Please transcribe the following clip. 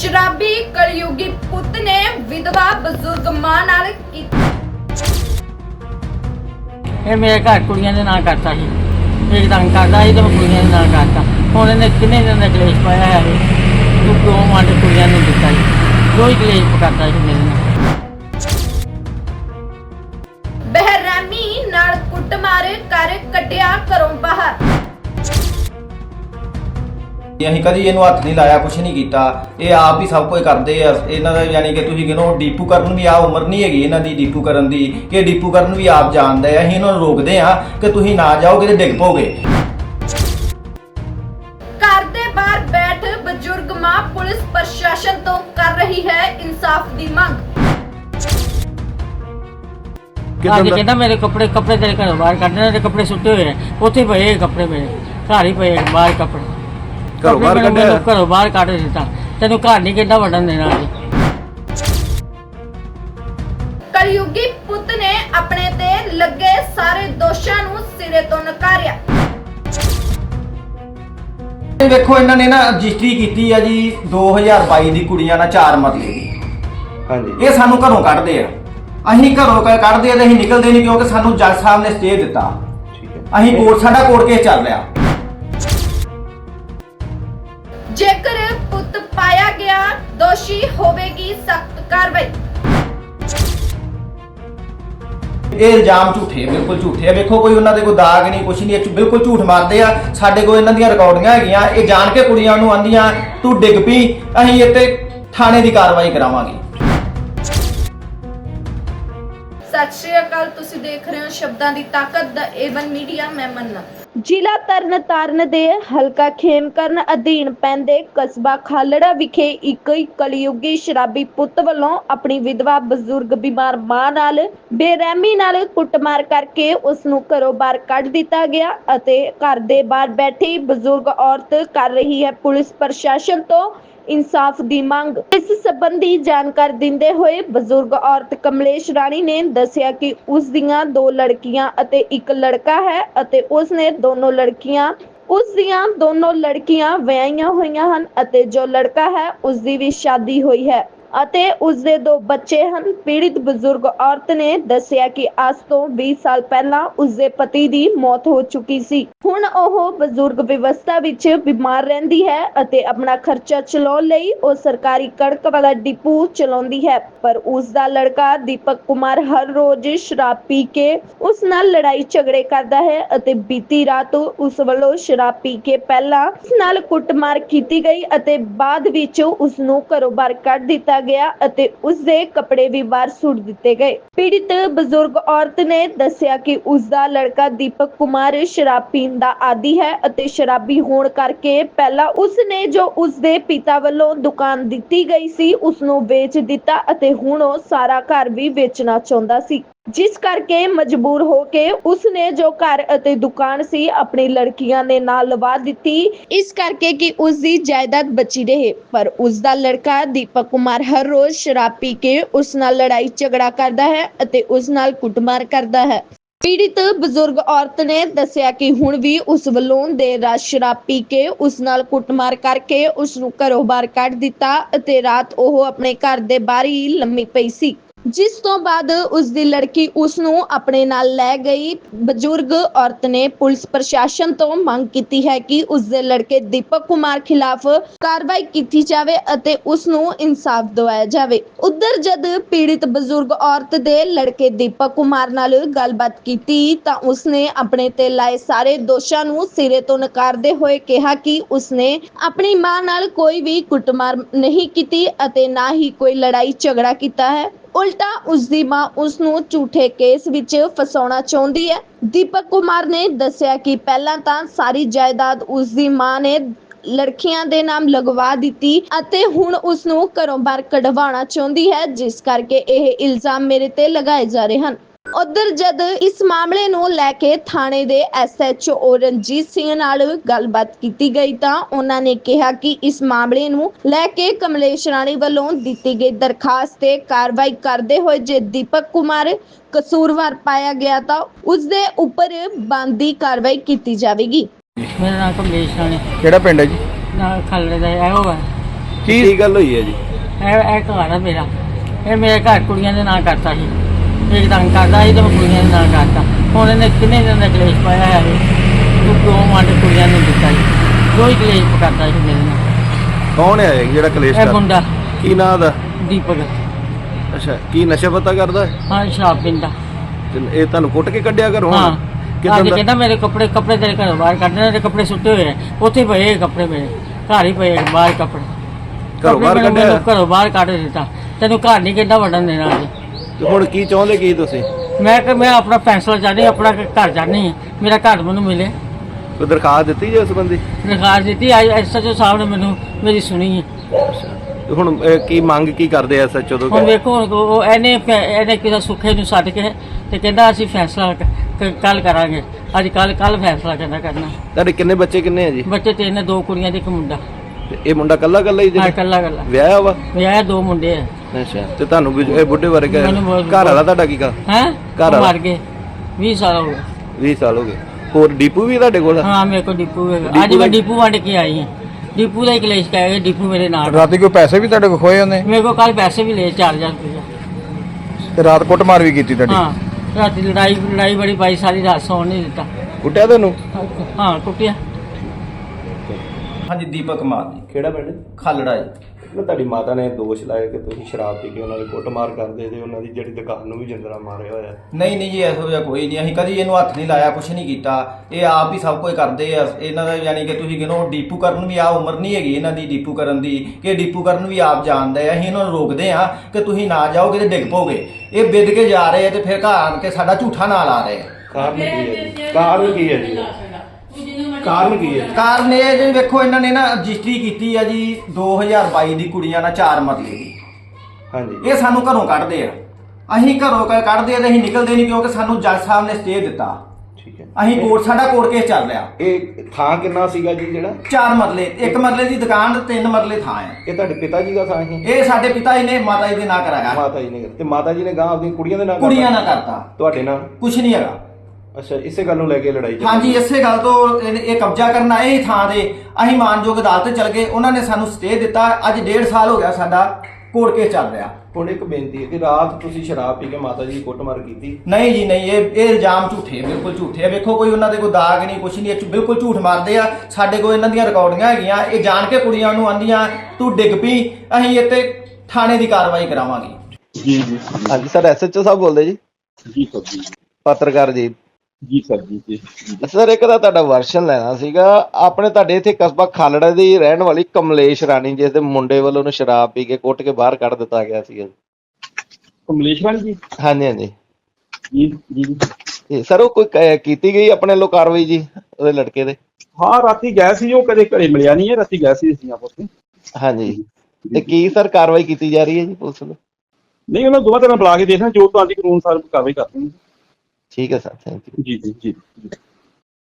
ਸ਼ਰਾਬੀ ਕਲਯੁਗੀ ਪੁੱਤ ਨੇ ਵਿਧਵਾ ਬਜ਼ੁਰਗ ਮਾਂ ਨਾਲ ਕੀਤੀ ਇਹ ਮੇਰੇ ਘਰ ਕੁੜੀਆਂ ਦੇ ਨਾਂ ਕਰਤਾ ਸੀ। ਇੱਕ ਤੰਗ ਕਰਦਾ ਸੀ ਤੇ ਮੈਂ ਕੁੜੀਆਂ ਦੇ ਨਾਂ ਕਰਤਾ। ਹੁਣ ਇਹਨੇ ਕਿੰਨੇ ਦਿਨ ਦਾ ਕਲੇਸ਼ ਪਾਇਆ ਹੈ ਇਹ ਤੂੰ ਕਿਉਂ ਮਾਡੇ ਕੁੜੀਆਂ ਨੂੰ ਦਿੱਤਾ ਸੀ? ਕੋਈ ਕਲੇਸ਼ ਕਰਦਾ ਸੀ ਮੇਰੇ ਨਾਲ? ਬਹਿਰਮੀ ਨਾਲ ਕੁੱਟਮਾਰ ਕਰ ਕੱਢਿਆ ਘਰੋਂ ਬਾਹਰ। ਅਸੀਂ ਕਦੀ ਇਹਨੂੰ ਹੱਥ ਨਹੀਂ ਲਾਇਆ ਕੁਛ ਨਹੀਂ ਕੀਤਾ। ਇਹ ਆਪ ਹੀ ਸਭ ਕੁਝ ਕਰਦੇ ਆ। ਇਹਨਾਂ ਦਾ ਯਾਨੀ ਕਿ ਤੁਸੀਂ ਕਿਹਨੋ ਡੀਪੂ ਕਰਨ ਵੀ ਆ ਉਮਰ ਨਹੀਂ ਹੈਗੀ ਇਹਨਾਂ ਦੀ ਡੀਪੂ ਕਰਨ ਦੀ। ਕਿ ਡੀਪੂ ਕਰਨ ਵੀ ਆਪ ਜਾਣਦੇ ਆ ਅਸੀਂ ਇਹਨਾਂ ਨੂੰ ਰੋਕਦੇ ਆ ਕਿ ਤੁਸੀਂ ਨਾ ਜਾਓਗੇ ਤੇ ਡਿੱਗ ਪੋਗੇ ਘਰ ਦੇ ਬਾਹਰ ਬੈਠ ਬਜ਼ੁਰਗ ਮਾਂ ਪੁਲਿਸ ਪ੍ਰਸ਼ਾਸਨ ਤੋਂ ਕਰ ਰਹੀ ਹੈ ਇਨਸਾਫ ਦੀ ਮੰਗ। ਅੱਜ ਕਹਿੰਦਾ ਮੇਰੇ ਕੱਪੜੇ ਕੱਪੜੇ ਤੇਰੇ ਘਰੋਂ ਬਾਹਰ ਕੱਢਣੇ ਤੇ ਕੱਪੜੇ ਸੁੱਟੇ ਹੋਏ ਆ ਉੱਥੇ ਪਏ ਆ ਕੱਪੜੇ ਮੇਰੇ ਘਰ ਹੀ ਪਏ ਆ ਬਾਹਰ ਕੱਪੜੇ। ਘਰੋਂ ਬਾਹਰ ਕੱਪੜੇ ਮੈਨੂੰ ਕੱਢਿਆ? ਘਰੋਂ ਬਾਹਰ ਕੱਢ ਦਿੱਤਾ। ਤੈਨੂੰ ਘਰ ਨਹੀਂ ਕਿੱਦਾਂ ਵੜਨ ਦੇਣਾ ਜੀ। ਕਲਯੁਗੀ ਪੁੱਤ ਨੇ ਆਪਣੇ ਤੇ ਲੱਗੇ ਸਾਰੇ ਦੋਸ਼ਾਂ ਨੂੰ ਸਿਰੇ ਤੋਂ ਨਕਾਰਿਆ। ਇਹ ਵੇਖੋ ਇਹਨਾਂ ਨੇ ਨਾ ਰਜਿਸਟਰੀ ਕੀਤੀ ਆ ਜੀ 2022 ਦੀ ਕੁੜੀਆਂ ਨਾਲ ਚਾਰ ਮਰਲੇ ਦੀ। ਹਾਂਜੀ। ਇਹ ਸਾਨੂੰ ਘਰੋਂ ਕੱਢਦੇ ਆ। ਅਸੀਂ ਘਰੋਂ ਕ- ਕੱਢਦੇ ਆ ਤੇ ਅਸੀਂ ਨਿਕਲਦੇ ਨਹੀਂ ਕਿਉਂਕਿ ਸਾਨੂੰ ਜੱਜ ਸਾਹਿਬ ਨੇ ਸਟੇ ਦਿੱਤਾ। ਠੀਕ ਹੈ। ਅਸੀਂ ਕੋਰਟ ਸਾਡਾ ਕੋਰਟ ਕੇਸ ਚੱਲ ਰਿਹਾ। ਜੇਕਰ ਪੁੱਤ ਪਾਇਆ ਗਿਆ ਦੋਸ਼ੀ ਹੋਵੇਗੀ ਸਖਤ ਕਾਰਵਾਈ। ਇਹ ਇਲਜ਼ਾਮ ਝੂਠੇ ਬਿਲਕੁਲ ਝੂਠੇ ਆ। ਵੇਖੋ ਕੋਈ ਉਹਨਾਂ ਦੇ ਕੋਈ ਦਾਗ ਨਹੀਂ ਕੁਛ ਨਹੀਂ ਇਹ 'ਚ ਬਿਲਕੁਲ ਝੂਠ ਮਾਰਦੇ ਆ। ਸਾਡੇ ਕੋਲ ਇਹਨਾਂ ਦੀਆਂ ਰਿਕਾਰਡਿੰਗਾਂ ਹੈਗੀਆਂ ਇਹ ਜਾਣ ਕੇ ਕੁੜੀਆਂ ਨੂੰ ਆਂਦੀਆਂ ਤੂੰ ਡਿੱਗ ਪਈ ਅਸੀਂ ਇੱਥੇ ਥਾਣੇ ਦੀ ਕਾਰਵਾਈ ਕਰਾਵਾਂਗੇ। ਸਤਿ ਸ਼੍ਰੀ ਅਕਾਲ ਤੁਸੀਂ ਦੇਖ ਰਹੇ ਹੋ ਸ਼ਬਦਾਂ ਦੀ ਤਾਕਤ ਦਾ ਏਵਨ ਮੀਡੀਆ ਮੈਂ ਮੰਨਾ। ਜ਼ਿਲ੍ਹਾ ਤਰਨਤਾਰਨ ਦੇ ਹਲਕਾ ਖੇਮਕਰਨ ਅਧੀਨ ਪੈਂਦੇ ਕਸਬਾ ਖਾਲੜਾ ਵਿਖੇ ਇੱਕ ਕਲਯੁਗੀ ਸ਼ਰਾਬੀ ਪੁੱਤ ਵੱਲੋਂ ਆਪਣੀ ਵਿਧਵਾ ਬਜ਼ੁਰਗ ਬਿਮਾਰ ਮਾਂ ਨਾਲ ਬੇਰਹਿਮੀ ਨਾਲ ਕੁੱਟਮਾਰ ਕਰਕੇ ਉਸ ਨੂੰ ਘਰੋਂ ਬਾਹਰ ਕੱਢ ਦਿੱਤਾ ਗਿਆ ਅਤੇ ਘਰ ਦੇ ਬਾਹਰ ਬੈਠੀ ਬਜ਼ੁਰਗ ਔਰਤ ਕਰ ਰਹੀ ਹੈ ਪੁਲਿਸ ਪ੍ਰਸ਼ਾਸਨ ਤੋਂ ਇਨਸਾਫ ਦੀ ਮੰਗ। ਇਸ ਸੰਬੰਧੀ ਜਾਣਕਾਰੀ ਦਿੰਦੇ ਹੋਏ ਬਜ਼ੁਰਗ ਔਰਤ ਕਮਲੇਸ਼ ਰਾਣੀ ਨੇ ਦੱਸਿਆ ਕਿ ਉਸ ਦੀਆਂ ਦੋ ਲੜਕੀਆਂ ਅਤੇ ਇੱਕ ਲੜਕਾ ਹੈ ਅਤੇ ਉਸ ਨੇ ਦੋਨੋਂ ਲੜਕੀਆਂ, ਉਸ ਦੀਆਂ ਦੋਨੋਂ ਲੜਕੀਆਂ ਵਿਆਹੀਆਂ ਹੋਈਆਂ ਹਨ ਅਤੇ ਜੋ ਲੜਕਾ ਹੈ ਉਸ ਦੀ ਵੀ ਸ਼ਾਦੀ ਹੋਈ ਹੈ। ਅਤੇ ਉਸ ਦੇ ਦੋ ਬੱਚੇ ਹਨ। ਪੀੜਿਤ ਬਜ਼ੁਰਗ ਔਰਤ ਨੇ ਦੱਸਿਆ ਕਿ ਅੱਜ ਤੋਂ 20 ਸਾਲ ਪਹਿਲਾਂ ਉਸ ਦੇ ਪਤੀ ਦੀ ਮੌਤ ਹੋ ਚੁੱਕੀ ਸੀ। ਹੁਣ ਉਹ ਬਜ਼ੁਰਗ ਵਿਵਸਥਾ ਵਿੱਚ ਬਿਮਾਰ ਰਹਿੰਦੀ ਹੈ ਅਤੇ ਆਪਣਾ ਖਰਚਾ ਚਲਾਉਣ ਲਈ ਉਹ ਸਰਕਾਰੀ ਕਣਕ ਵਾਲਾ ਡਿਪੂ ਚਲਾਉਂਦੀ ਹੈ। ਪਰ ਉਸ ਦਾ ਲੜਕਾ ਦੀਪਕ ਕੁਮਾਰ ਹਰ ਰੋਜ਼ ਸ਼ਰਾਬ ਪੀ ਕੇ ਉਸ ਨਾਲ ਲੜਾਈ ਝਗੜੇ ਕਰਦਾ ਹੈ ਅਤੇ ਬੀਤੀ ਰਾਤ ਉਸ ਵੱਲੋਂ ਸ਼ਰਾਬ ਪੀ ਕੇ ਪਹਿਲਾਂ ਉਸ ਨਾਲ ਕੁੱਟਮਾਰ ਕੀਤੀ ਗਈ ਅਤੇ ਬਾਅਦ ਵਿੱਚ ਉਸ ਨੂੰ ਘਰੋਂ ਬਾਹਰ ਕੱਢ ਦਿੱਤਾ ਗਿਆ ਅਤੇ ਉਸ ਦੇ ਕੱਪੜੇ ਵੀ ਬਾਹਰ ਸੁੱਟ ਦਿੱਤੇ ਗਏ। ਪੀੜਿਤ ਬਜ਼ੁਰਗ ਔਰਤ ਨੇ ਦੱਸਿਆ ਕਿ ਉਸ ਦਾ ਲੜਕਾ ਦੀਪਕ ਕੁਮਾਰ ਸ਼ਰਾਬ ਪੀਣ ਦਾ ਆਦੀ ਹੈ ਅਤੇ ਸ਼ਰਾਬੀ ਹੋਣ ਕਰਕੇ ਪਹਿਲਾਂ ਉਸ ਨੇ ਜੋ ਉਸ ਦੇ ਪਿਤਾ ਵੱਲੋਂ ਦੁਕਾਨ ਦਿੱਤੀ ਗਈ ਸੀ ਉਸ ਨੂੰ ਵੇਚ ਦਿੱਤਾ ਅਤੇ ਹੁਣ ਉਹ ਸਾਰਾ ਘਰ ਵੀ ਵੇਚਣਾ ਚਾਹੁੰਦਾ ਸੀ। ਜਿਸ ਕਰਕੇ ਮਜਬੂਰ ਹੋ ਕੇ ਉਸ ਨੇ ਜੋ ਘਰ ਅਤੇ ਦੁਕਾਨ ਸੀ ਆਪਣੀ ਲੜਕੀਆਂ ਦੇ ਨਾਲ ਲਵਾ ਦਿੱਤੀ। ਇਸ ਕਰਕੇ ਕਿ ਉਸ ਦੀ ਜਾਇਦਾਦ ਬਚੀ ਰਹੇ। ਪਰ ਉਸ ਦਾ ਲੜਕਾ ਦੀਪਕ ਕੁਮਾਰ ਹਰ ਰੋਜ਼ ਸ਼ਰਾਬ ਪੀ ਕੇ ਉਸ ਨਾਲ ਲੜਾਈ ਝਗੜਾ ਕਰਦਾ ਹੈ ਅਤੇ ਉਸ ਨਾਲ ਕੁੱਟਮਾਰ ਕਰਦਾ ਹੈ। ਪੀੜਿਤ ਬਜ਼ੁਰਗ ਔਰਤ ਨੇ ਦੱਸਿਆ ਕਿ ਹੁਣ ਵੀ ਉਸ ਵੱਲੋਂ ਦੇਰ ਰਾਤ ਸ਼ਰਾਬ ਪੀ ਕੇ ਉਸ ਨਾਲ ਕੁੱਟਮਾਰ ਕਰਕੇ ਉਸ ਨੂੰ ਘਰੋਂ ਬਾਹਰ ਕੱਢ ਦਿੱਤਾ ਅਤੇ ਰਾਤ ਉਹ ਆਪਣੇ ਘਰ ਦੇ ਬਾਹਰ ਹੀ ਲੰਮੀ ਪਈ ਸੀ। ਜਿਸ ਤੋਂ ਬਾਅਦ ਉਸ ਦੀ ਲੜਕੀ ਉਸ ਨੂੰ ਆਪਣੇ ਨਾਲ ਲੈ ਗਈ। ਬਜ਼ੁਰਗ ਔਰਤ ਨੇ ਪੁਲਿਸ ਪ੍ਰਸ਼ਾਸਨ ਤੋਂ ਮੰਗ ਕੀਤੀ ਹੈ ਕਿ ਉਸ ਦੇ ਲੜਕੇ ਦੀਪਕ ਕੁਮਾਰ ਖਿਲਾਫ ਕਾਰਵਾਈ ਕੀਤੀ ਜਾਵੇ ਅਤੇ ਉਸ ਨੂੰ ਇਨਸਾਫ ਦਿਵਾਇਆ ਜਾਵੇ। ਉਧਰ ਜਦ ਪੀੜਿਤ ਬਜ਼ੁਰਗ ਔਰਤ ਦੇ ਲੜਕੇ ਦੀਪਕ ਕੁਮਾਰ ਨਾਲ ਗੱਲਬਾਤ ਕੀਤੀ ਤਾਂ ਉਸਨੇ ਆਪਣੇ ਤੇ ਲਾਏ ਸਾਰੇ ਦੋਸ਼ਾਂ ਨੂੰ ਸਿਰੇ ਤੋਂ ਨਕਾਰਦੇ ਹੋਏ ਕਿਹਾ ਕਿ ਉਸਨੇ ਆਪਣੀ ਮਾਂ ਨਾਲ ਕੋਈ ਵੀ ਕੁੱਟਮਾਰ ਨਹੀਂ ਕੀਤੀ ਅਤੇ ਨਾ ਹੀ ਕੋਈ ਲੜਾਈ ਝਗੜਾ ਕੀਤਾ ਹੈ। ਉਲਟਾ ਉਸ ਦੀ ਮਾਂ ਉਸ ਨੂੰ ਝੂਠੇ ਕੇਸ ਵਿੱਚ ਫਸਾਉਣਾ ਚਾਹੁੰਦੀ ਹੈ। ਦੀਪਕ ਕੁਮਾਰ ਨੇ ਦੱਸਿਆ ਕਿ ਪਹਿਲਾਂ ਤਾਂ ਸਾਰੀ ਜਾਇਦਾਦ ਉਸ ਦੀ ਮਾਂ ਨੇ ਲੜਕੀਆਂ ਦੇ ਨਾਮ ਲਗਵਾ ਦਿੱਤੀ ਅਤੇ ਹੁਣ ਉਸ ਨੂੰ ਘਰੋਂ ਬਾਹਰ ਕਢਵਾਉਣਾ ਚਾਹੁੰਦੀ ਹੈ, ਜਿਸ ਕਰਕੇ ਇਹ ਇਲਜ਼ਾਮ ਮੇਰੇ ਤੇ ਲਗਾਏ ਜਾ ਰਹੇ ਹਨ। ਉਧਰ ਜਦ ਇਸ ਮਾਮਲੇ ਨੂੰ ਲੈ ਕੇ ਥਾਣੇ ਦੇ ਐਸਐਚਓ ਰਣਜੀਤ ਸਿੰਘ ਨਾਲ ਗੱਲਬਾਤ ਕੀਤੀ ਗਈ ਤਾਂ ਉਹਨਾਂ ਨੇ ਕਿਹਾ ਕਿ ਇਸ ਮਾਮਲੇ ਨੂੰ ਲੈ ਕੇ ਕਮਲੇਸ਼ ਰਾਣੀ ਵੱਲੋਂ ਦਿੱਤੀ ਗਈ ਦਰਖਾਸਤ ਤੇ ਕਾਰਵਾਈ ਕਰਦੇ ਹੋਏ ਜੇ ਦੀਪਕ ਕੁਮਾਰ ਕਸੂਰਵਾਰ ਪਾਇਆ ਗਿਆ ਤਾਂ ਉਸ ਦੇ ਉੱਪਰ ਬੰਦੀ ਕਾਰਵਾਈ ਕੀਤੀ ਜਾਵੇਗੀ। ਮੇਰਾ ਨਾਮ ਕਮਲੇਸ਼ ਰਾਣੀ। ਕਿਹੜਾ ਪਿੰਡ ਹੈ ਜੀ? ਨਾਲ ਖਲੜੇ ਦਾ ਇਹੋ ਹੈ। ਕੀ ਕੀ ਗੱਲ ਹੋਈ ਹੈ ਜੀ? ਇਹ ਇਹ ਘਰ ਮੇਰਾ। ਇਹ ਮੇਰੇ ਘਰ ਕੁੜੀਆਂ ਦੇ ਨਾਂ ਕਰਤਾ ਸੀ। ਇਹ ਤੰਗ ਕਰਦਾ ਸੀ ਤੇ ਮੈਂ ਕੁੜੀਆਂ ਨਾਂ ਕਰਤਾ। ਹੁਣ ਇਹਨੇ ਕਿੰਨੇ ਦਿਨ ਦਾ ਕਲੇਸ਼ ਪਾਇਆ ਹੈ ਇਹ ਤੂੰ ਕਿਉਂ ਮਾਡੇ ਕੁੜੀਆਂ ਨੂੰ ਦਿੱਤਾ ਜੀ ਕੋਈ ਕਲੇਸ਼ ਕਰਦਾ ਸੀ ਮੇਰੇ ਨਾਲ। ਕੌਣ ਹੈ ਇਹ ਜਿਹੜਾ ਕਲੇਸ਼ ਇਹ ਕਰ ਮੁੰਡਾ। ਕੀ ਨਾਂ ਦਾ? ਦੀਪਕ। ਅੱਛਾ ਕੀ ਨਸ਼ਾ ਪਤਾ ਕਰਦਾ? ਹੈ? ਹਾਂ ਸ਼ਰਾਬ ਪੀਂਦਾ। ਤੇ ਇਹ ਤੁਹਾਨੂੰ ਕੁੱਟ ਕੇ ਕੱਢਿਆ ਘਰੋਂ ਹਾਂ। ਕਿਦਾਂ ਅੱਜ ਦਾ? ਕਹਿੰਦਾ ਮੇਰੇ ਕੱਪੜੇ ਕੱਪੜੇ ਤੇਰੇ ਘਰੋਂ ਬਾਹਰ ਕੱਢਣੇ ਤੇ ਕੱਪੜੇ ਸੁੱਟੇ ਹੋਏ ਆ ਉੱਥੇ ਪਏ ਆ ਕੱਪੜੇ ਮੇਰੇ। ਘਰ ਹੀ ਪਏ ਆ ਬਾਹਰ ਕੱਪੜੇ। ਘਰੋਂ ਬਾਹਰ ਮੈਨੂੰ ਕੱਢਿਆ? ਘਰੋਂ ਬਾਹਰ ਕੱਢ ਦਿੱਤਾ। ਤੈਨੂੰ ਘਰ ਨਹੀਂ ਕਿੱਦਾਂ ਵੜਨ ਦੇਣਾ ਅੱਜ। ਤੇ ਹੁਣ ਕੀ ਚਾਹੁੰਦੇ ਕੀ ਤੁਸੀਂ? ਮੈਂ ਕਿ ਮੈਂ ਆਪਣਾ ਫੈਸਲਾ ਚਾਹਨੀ ਆਪਣਾ ਘਰ ਚਾਹਨੀ ਹਾਂ ਮੇਰਾ ਘਰ ਮੈਨੂੰ ਮਿਲੇ। ਕੋਈ ਦਰਖਾਸਤ ਦਿੱਤੀ ਜੇ ਉਸ ਬੰਦੇ? ਦਰਖਾਸਤ ਦਿੱਤੀ ਐਸਐਚਓ ਸਾਹਿਬ ਨੇ ਮੈਨੂੰ ਮੇਰੀ ਸੁਣੀ ਹੈ ਤੇ ਹੁਣ ਇਹ ਕੀ ਮੰਗ ਕੀ ਕਰਦੇ ਐ ਸੱਚੋ ਤੋਂ? ਹੁਣ ਵੇਖੋ ਹੁਣ ਉਹ ਇਹਨੇ ਇਹਨੇ ਕਿਹਦਾ ਸੁੱਖੇ ਨੂੰ ਸੱਦ ਕੇ ਤੇ ਕਹਿੰਦਾ ਅਸੀਂ ਫੈਸਲਾ ਕੱਲ ਕਰਾਂਗੇ। ਅੱਜ ਕੱਲ ਕੱਲ ਫੈਸਲਾ ਕਹਿੰਦਾ ਕਰਨਾ। ਤੁਹਾਡੇ ਕਿੰਨੇ ਬੱਚੇ ਕਿੰਨੇ ਆ ਜੀ? ਬੱਚੇ ਤਿੰਨ ਦੋ ਕੁੜੀਆਂ ਤੇ ਇੱਕ ਮੁੰਡਾ। ਤੇ ਇਹ ਮੁੰਡਾ ਕੱਲਾ ਕੱਲਾ ਹੀ ਹਾਂ ਜਿਹੜਾ ਕੱਲਾ ਕੱਲਾ ਵਿਆਹਿਆ ਵਾ? ਵਿਆਹ ਦੋ ਮੁੰਡੇ ਆ। ਅੱਛਾ। ਤੇ ਤੁਹਾਨੂੰ ਵੀ ਇਹ ਬੁੱਢੇ ਬਾਰੇ ਮੈਨੂੰ ਬਹੁਤ- ਘਰ ਵਾਲਾ ਤੁਹਾਡਾ ਕੀ ਕਰ ਹੈ? ਘਰ ਵਾਲਾ? ਮਰ ਗਏ। 20 ਸਾਲ ਹੋ ਗਏ। 20 ਸਾਲ ਹੋ ਗਏ। ਹੋਰ ਡੀਪੂ ਵੀ ਤੁਹਾਡੇ ਕੋਲ? ਹਾਂ ਮੇਰੇ ਕੋਲ ਡਿਪੂ ਹੈਗਾ ਡਿਪੂ ਅੱਜ ਮੈਂ ਦਾ- ਡਿਪੂ ਵੰਡ ਕੇ ਆਈ ਹਾਂ। ਡਿਪੂ ਦਾ ਹੀ ਕਲੇਸ਼ ਕਹਿ ਗਏ ਡਿਪੂ ਮੇਰੇ ਨਾਲ। ਰਾਤੀ ਕੋਈ ਪੈਸੇ ਵੀ ਤੁਹਾਡੇ ਕੋਲ ਖੋਏ ਉਹਨੇ? ਮੇਰੇ ਕੋਲ ਕੱਲ ਪੈਸੇ ਵੀ ਲਏ 4000 ਰੁਪਏ। ਤੇ ਰਾਤ ਕੁੱਟਮਾਰ ਵੀ ਕੀਤੀ ਤੁਹਾਡੀ? ਹਾਂ ਰਾਤੀ ਲੜਾਈ ਲੜਾਈ ਬੜੀ ਪਾਈ ਸਾਰੀ ਰਾਤ ਸੌਣ ਨਹੀਂ ਦਿੱਤਾ। ਕੁੱਟਿਆ ਤੁਹਾਨੂੰ? ਹਾਂ ਕੁੱਟਿਆ। ਹਾਂਜੀ ਦੀਪਕ ਕੁਮਾਰ ਜੀ। ਕਿਹੜਾ ਪਿੰਡ? ਖਾਲੜਾ ਜੀ। ਮੈਂ ਤੁਹਾਡੀ ਮਾਤਾ ਨੇ ਦੋਸ਼ ਲਾਇਆ ਕਿ ਤੁਸੀਂ ਸ਼ਰਾਬ ਪੀ ਕੇ ਉਹਨਾਂ ਦੀ ਕੁੱਟਮਾਰ ਕਰਦੇ ਤੇ ਉਹਨਾਂ ਦੀ ਜਿਹੜੀ ਦੁਕਾਨ ਨੂੰ ਵੀ ਜਿੰਦਰਾ ਮਾਰਿਆ ਹੋਇਆ। ਨਹੀਂ ਨਹੀਂ ਜੀ ਇਹੋ ਜਿਹਾ ਕੋਈ ਨਹੀਂ। ਅਸੀਂ ਕਦੀ ਇਹਨੂੰ ਹੱਥ ਨਹੀਂ ਲਾਇਆ ਕੁਛ ਨਹੀਂ ਕੀਤਾ। ਇਹ ਆਪ ਹੀ ਸਭ ਕੁਝ ਕਰਦੇ ਆ। ਇਹਨਾਂ ਦਾ ਯਾਨੀ ਕਿ ਤੁਸੀਂ ਕਹਿੰਦੇ ਡੀਪੂ ਕਰਨ ਵੀ ਆ ਉਮਰ ਨਹੀਂ ਹੈਗੀ ਇਹਨਾਂ ਦੀ ਡੀਪੂ ਕਰਨ ਦੀ ਕਿ ਡੀਪੂ ਕਰਨ ਵੀ ਆਪ ਜਾਣਦੇ ਆ। ਅਸੀਂ ਇਹਨਾਂ ਨੂੰ ਰੋਕਦੇ ਆ ਕਿ ਤੁਸੀਂ ਨਾ ਜਾਓਗੇ ਤੇ ਡਿੱਗ ਪੋਗੇ ਇਹ ਵਿਦ ਕੇ ਜਾ ਰਹੇ ਆ ਤੇ ਫਿਰ ਘਰ ਆਣ ਕੇ ਸਾਡਾ ਝੂਠਾ ਨਾਂ ਲਾ ਰਹੇ ਆ। ਕਾਰਨ ਕੀ ਹੈ ਜੀ? ਕਾਰਨ ਕੀ ਹੈ ਜੀ? ਕਾਰਨ ਕੀ ਹੈ? ਕਾਰਨ ਇਹ ਜੀ ਵੇਖੋ ਇਹਨਾਂ ਨੇ ਨਾ ਰਜਿਸਟਰੀ ਕੀਤੀ ਆ ਜੀ 2022 ਦੀ ਕੁੜੀਆਂ ਨਾਲ ਚਾਰ ਮਰਲੇ ਦੀ। ਹਾਂਜੀ। ਇਹ ਸਾਨੂੰ ਘਰੋਂ ਕੱਢਦੇ ਆ। ਅਸੀਂ ਘਰੋਂ ਕ- ਕੱਢਦੇ ਆ ਤੇ ਅਸੀਂ ਨਿਕਲਦੇ ਨਹੀਂ ਕਿਉਂਕਿ ਸਾਨੂੰ ਜੱਜ ਸਾਹਿਬ ਨੇ ਸਟੇ ਦਿੱਤਾ। ਠੀਕ ਹੈ। ਅਸੀਂ ਕੋਰਟ ਸਾਡਾ ਕੋਰਟ ਕੇਸ ਚੱਲ ਰਿਹਾ। ਇਹ ਥਾਂ ਕਿੰਨਾ ਸੀਗਾ ਜੀ ਜਿਹੜਾ? ਚਾਰ ਮਰਲੇ ਇੱਕ ਮਰਲੇ ਦੀ ਦੁਕਾਨ ਤੇ ਤਿੰਨ ਮਰਲੇ ਥਾਂ ਹੈ ਇਹ ਤੁਹਾਡੇ ਪਿਤਾ ਜੀ ਦਾ ਥਾਂ ਹੈ ਇਹ ਸਾਡੇ ਪਿਤਾ ਜੀ ਨੇ ਮਾਤਾ ਜੀ ਦੇ ਨਾਂ ਕਰਾਇਆ। ਮਾਤਾ ਜੀ ਨੇ ਤੇ ਮਾਤਾ ਜੀ ਨੇ ਗਾਂ ਆਪਦੀਆਂ ਕੁੜੀਆਂ ਦੇ ਨਾਲ ਕੁੜੀਆਂ ਨਾਲ ਕਰਤਾ। ਤੁਹਾਡੇ ਨਾਲ? ਕੁਛ ਨਹੀਂ ਹੈਗਾ। ਅੱਛਾ ਇਸੇ ਗੱਲ ਨੂੰ ਲੈ ਕੇ ਲੜਾਈ ਚੱਲੀ ਹਾਂਜੀ ਇਸੇ ਗੱਲ ਤੋਂ ਇਹ ਇਹ ਕਬਜ਼ਾ ਕਰਨ ਆਏ ਹੀ ਥਾਂ ਦੇ ਅਸੀਂ ਮਾਨਯੋਗ ਅਦਾਲਤ ਚਲ ਗਏ। ਉਹਨਾਂ ਨੇ ਸਾਨੂੰ ਸਟੇ ਦਿੱਤਾ। ਅੱਜ ਡੇਢ ਸਾਲ ਹੋ ਗਿਆ ਸਾਡਾ ਕੋਰਟ ਕੇਸ ਚੱਲ ਰਿਹਾ। ਹੁਣ ਇੱਕ ਬੇਨਤੀ ਹੈ ਕਿ ਰਾਤ ਤੁਸੀਂ ਸ਼ਰਾਬ ਪੀ ਕੇ ਮਾਤਾ ਜੀ ਦੀ ਕੁੱਟਮਾਰ ਕੀਤੀ। ਨਹੀਂ ਜੀ ਨਹੀਂ। ਇਹ ਇਹ ਇਲਜ਼ਾਮ ਝੂਠੇ ਬਿਲਕੁਲ ਝੂਠੇ ਆ। ਵੇਖੋ ਕੋਈ ਉਹਨਾਂ ਦੇ ਕੋਈ ਦਾਗ ਨਹੀਂ ਕੁਛ ਨਹੀਂ। ਇਹ 'ਚ ਬਿਲਕੁਲ ਝੂਠ ਮਾਰਦੇ ਆ। ਸਾਡੇ ਕੋਲ ਇਹਨਾਂ ਦੀਆਂ ਰਿਕਾਰਡਿੰਗਾਂ ਹੈਗੀਆਂ। ਇਹ ਜਾਣ ਕੇ ਕੁੜੀਆਂ ਨੂੰ ਆਂਦੀਆਂ ਤੂੰ ਡਿੱਗ ਪਈ। ਅਸੀਂ ਇੱਥੇ ਥਾਣੇ ਦੀ ਕਾਰਵਾਈ ਕਰਾਵਾਂਗੇ। ਜੀ ਜੀ। ਹਾਂਜੀ ਸਰ ਐਸਐਚਓ ਸਾਹਿਬ ਬੋਲਦੇ ਜੀ? ਜੀ ਸਰ ਜੀ। ਪੱਤਰਕਾਰ ਜੀ। ਜੀ ਸਰ ਜੀ ਜੀ। ਸਰ ਇੱਕ ਤਾਂ ਤੁਹਾਡਾ ਵਰਸ਼ਨ ਲੈਣਾ ਸੀਗਾ। ਆਪਣੇ ਤੁਹਾਡੇ ਇੱਥੇ ਕਸਬਾ ਖਾਲੜਾ ਦੀ ਰਹਿਣ ਵਾਲੀ ਕਮਲੇਸ਼ ਰਾਣੀ ਜਿਸ ਦੇ ਮੁੰਡੇ ਵੱਲੋਂ ਉਹਨੂੰ ਸ਼ਰਾਬ ਪੀ ਕੇ ਕੁੱਟ ਕੇ ਬਾਹਰ ਕੱਢ ਦਿੱਤਾ ਗਿਆ ਸੀਗਾ। ਕਮਲੇਸ਼ ਰਾਣੀ ਜੀ? ਹਾਂਜੀ ਹਾਂਜੀ। ਜੀ ਜੀ ਜੀ। ਤੇ ਸਰ ਉਹ ਕੋਈ ਕ- ਕੀਤੀ ਗਈ ਆਪਣੇ ਵੱਲੋਂ ਕਾਰਵਾਈ ਜੀ ਉਹਦੇ ਲੜਕੇ ਦੇ? ਹਾਂ ਰਾਤੀ ਗਏ ਸੀ ਉਹ ਕਦੇ ਘਰੇ ਮਿਲਿਆ ਨਹੀਂ ਹੈ ਰਾਤੀ ਗਏ ਸੀ ਅਸੀਂ ਆਪਸ ਵਿੱਚ। ਹਾਂਜੀ। ਤੇ ਕੀ ਸਰ ਕਾਰਵਾਈ ਕੀਤੀ ਜਾ ਰਹੀ ਹੈ ਜੀ ਪੁਲਿਸ ਵੱਲੋਂ? ਨਹੀਂ ਉਹਨਾਂ ਦੋਵਾਂ ਤਰ੍ਹਾਂ ਬੁਲਾ ਕੇ ਦੇਖਣਾ ਜੋ ਤੁਹਾਡੀ ਕਾਨੂੰਨ ਸਾਰ ਕਾਰਵਾਈ ਕਰਦੇ ਹਾਂ। ਠੀਕ ਹੈ ਸਰ ਥੈਂਕ ਯੂ ਜੀ ਜੀ ਜੀ ਜੀ